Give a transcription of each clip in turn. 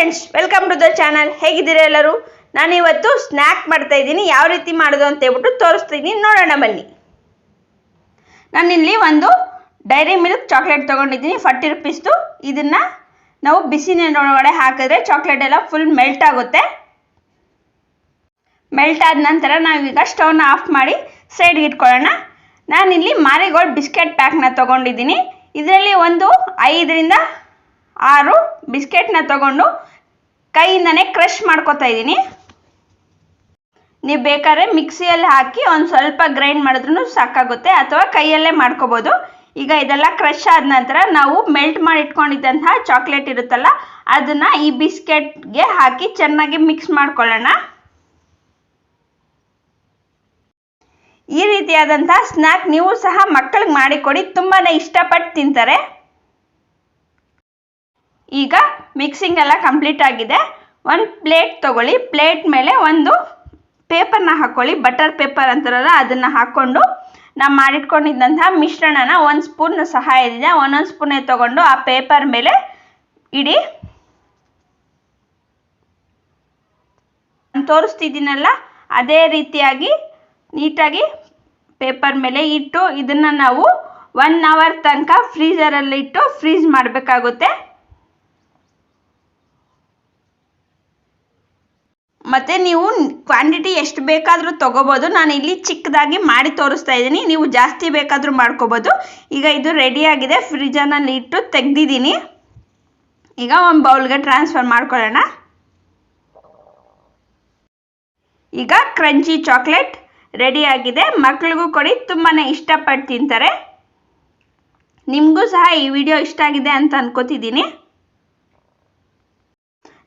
Friends welcome to the channel ಹೇಗಿದ್ದೀರಾ ಎಲ್ಲರೂ? ನಾನು ಇವತ್ತು ಸ್ನ್ಯಾಕ್ ಮಾಡ್ತಾ ಇದ್ದೀನಿ. ಯಾವ ರೀತಿ ಮಾಡೋದು ಅಂತ ಹೇಳ್ಬಿಟ್ಟು ತೋರಿಸ್ತೀನಿ. ನೋಡೋಣ ಬನ್ನಿ. ನಾನಿಲ್ಲಿ ಒಂದು ಡೈರಿ ಮಿಲ್ಕ್ ಚಾಕ್ಲೇಟ್ ತೊಗೊಂಡಿದ್ದೀನಿ. ಫಾರ್ಟಿ ರುಪೀಸ್ದು ಇದನ್ನು ನಾವು ಬಿಸಿ ನೀರೊಳಗಡೆ ಹಾಕಿದ್ರೆ ಚಾಕ್ಲೇಟ್ ಎಲ್ಲ ಫುಲ್ ಮೆಲ್ಟ್ ಆಗುತ್ತೆ. ಮೆಲ್ಟ್ ಆದ ನಂತರ ನಾವೀಗ ಸ್ಟವ್ನ ಆಫ್ ಮಾಡಿ ಸೈಡ್ಗೆ ಇಟ್ಕೊಳ್ಳೋಣ. ನಾನಿಲ್ಲಿ ಮಾರಿಗೋಲ್ಡ್ ಬಿಸ್ಕೆಟ್ ಪ್ಯಾಕ್ನ ತೊಗೊಂಡಿದ್ದೀನಿ. ಇದರಲ್ಲಿ ಒಂದು ಐದರಿಂದ ಆರು ಬಿಸ್ಕೆಟ್ನ ತಗೊಂಡು ಕೈಯಿಂದನೇ ಕ್ರಷ್ ಮಾಡ್ಕೊತಾ ಇದ್ದೀನಿ. ನೀವು ಬೇಕಾದ್ರೆ ಮಿಕ್ಸಿಯಲ್ಲಿ ಹಾಕಿ ಒಂದು ಸ್ವಲ್ಪ ಗ್ರೈಂಡ್ ಮಾಡಿದ್ರೂ ಸಾಕಾಗುತ್ತೆ, ಅಥವಾ ಕೈಯಲ್ಲೇ ಮಾಡ್ಕೋಬೋದು. ಈಗ ಇದೆಲ್ಲ ಕ್ರಷ್ ಆದ ನಂತರ ನಾವು ಮೆಲ್ಟ್ ಮಾಡಿ ಇಟ್ಕೊಂಡಿದ್ದಂತಹ ಚಾಕ್ಲೇಟ್ ಇರುತ್ತಲ್ಲ, ಅದನ್ನು ಈ ಬಿಸ್ಕೆಟ್ಗೆ ಹಾಕಿ ಚೆನ್ನಾಗಿ ಮಿಕ್ಸ್ ಮಾಡ್ಕೊಳ್ಳೋಣ. ಈ ರೀತಿಯಾದಂತಹ ಸ್ನ್ಯಾಕ್ ನೀವು ಸಹ ಮಕ್ಕಳಿಗೆ ಮಾಡಿಕೊಡಿ ತುಂಬಾ ಇಷ್ಟಪಟ್ಟು ತಿಂತಾರೆ. ಈಗ ಮಿಕ್ಸಿಂಗ್ ಎಲ್ಲ ಕಂಪ್ಲೀಟ್ ಆಗಿದೆ. ಒಂದು ಪ್ಲೇಟ್ ತಗೊಳ್ಳಿ. ಪ್ಲೇಟ್ ಮೇಲೆ ಒಂದು ಪೇಪರ್ನ ಹಾಕ್ಕೊಳ್ಳಿ ಬಟರ್ ಪೇಪರ್ ಅಂತಾರಲ್ಲ, ಅದನ್ನು ಹಾಕ್ಕೊಂಡು ನಾವು ಮಾಡಿಟ್ಕೊಂಡಿದ್ದಂತಹ ಮಿಶ್ರಣನ ಒಂದು ಸ್ಪೂನ್ ಸಹಾಯದಿಂದ ಒಂದೊಂದು ಸ್ಪೂನೇ ತಗೊಂಡು ಆ ಪೇಪರ್ ಮೇಲೆ ಇಡಿ. ತೋರಿಸ್ತಿದ್ದೀನಲ್ಲ, ಅದೇ ರೀತಿಯಾಗಿ ನೀಟಾಗಿ ಪೇಪರ್ ಮೇಲೆ ಇಟ್ಟು ಇದನ್ನು ನಾವು ಒನ್ ಅವರ್ ತನಕ ಫ್ರೀಜರಲ್ಲಿಟ್ಟು ಇಟ್ಟು ಫ್ರೀಜ್ ಮಾಡಬೇಕಾಗುತ್ತೆ. ಮತ್ತು ನೀವು ಕ್ವಾಂಟಿಟಿ ಎಷ್ಟು ಬೇಕಾದರೂ ತೊಗೋಬೋದು. ನಾನು ಇಲ್ಲಿ ಚಿಕ್ಕದಾಗಿ ಮಾಡಿ ತೋರಿಸ್ತಾ ಇದ್ದೀನಿ. ನೀವು ಜಾಸ್ತಿ ಬೇಕಾದರೂ ಮಾಡ್ಕೋಬೋದು. ಈಗ ಇದು ರೆಡಿಯಾಗಿದೆ ಫ್ರಿಜನಲ್ಲಿ ಇಟ್ಟು ತೆಗ್ದಿದ್ದೀನಿ. ಈಗ ಒಂದು ಬೌಲ್ಗೆ ಟ್ರಾನ್ಸ್ಫರ್ ಮಾಡ್ಕೊಳ್ಳೋಣ. ಈಗ ಕ್ರಂಚಿ ಚಾಕ್ಲೇಟ್ ರೆಡಿಯಾಗಿದೆ ಮಕ್ಳಿಗೂ ಕೊಡಿ. ತುಂಬಾ ಇಷ್ಟಪಟ್ಟು ತಿಂತಾರೆ. ನಿಮಗೂ ಸಹ ಈ ವಿಡಿಯೋ ಇಷ್ಟ ಆಗಿದೆ ಅಂತ ಅನ್ಕೋತಿದ್ದೀನಿ.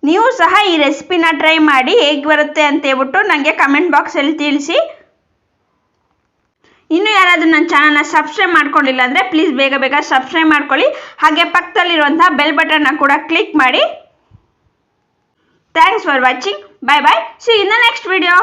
ನೀವು ಸಹ ಈ ರೆಸಿಪಿನ ಟ್ರೈ ಮಾಡಿ ಹೇಗೆ ಬರುತ್ತೆ ಅಂತ ಹೇಳ್ಬಿಟ್ಟು ನನಗೆ ಕಮೆಂಟ್ ಬಾಕ್ಸಲ್ಲಿ ತಿಳಿಸಿ. ಇನ್ನು ಯಾರಾದರೂ ನನ್ನ ಚಾನಲ್ನ ಸಬ್ಸ್ಕ್ರೈಬ್ ಮಾಡ್ಕೊಂಡಿಲ್ಲ ಅಂದರೆ ಪ್ಲೀಸ್ ಬೇಗ ಬೇಗ ಸಬ್ಸ್ಕ್ರೈಬ್ ಮಾಡ್ಕೊಳ್ಳಿ. ಹಾಗೆ ಪಕ್ಕದಲ್ಲಿರುವಂಥ ಬೆಲ್ ಬಟನ್ನ ಕೂಡ ಕ್ಲಿಕ್ ಮಾಡಿ. Thanks for watching bye bye see in next video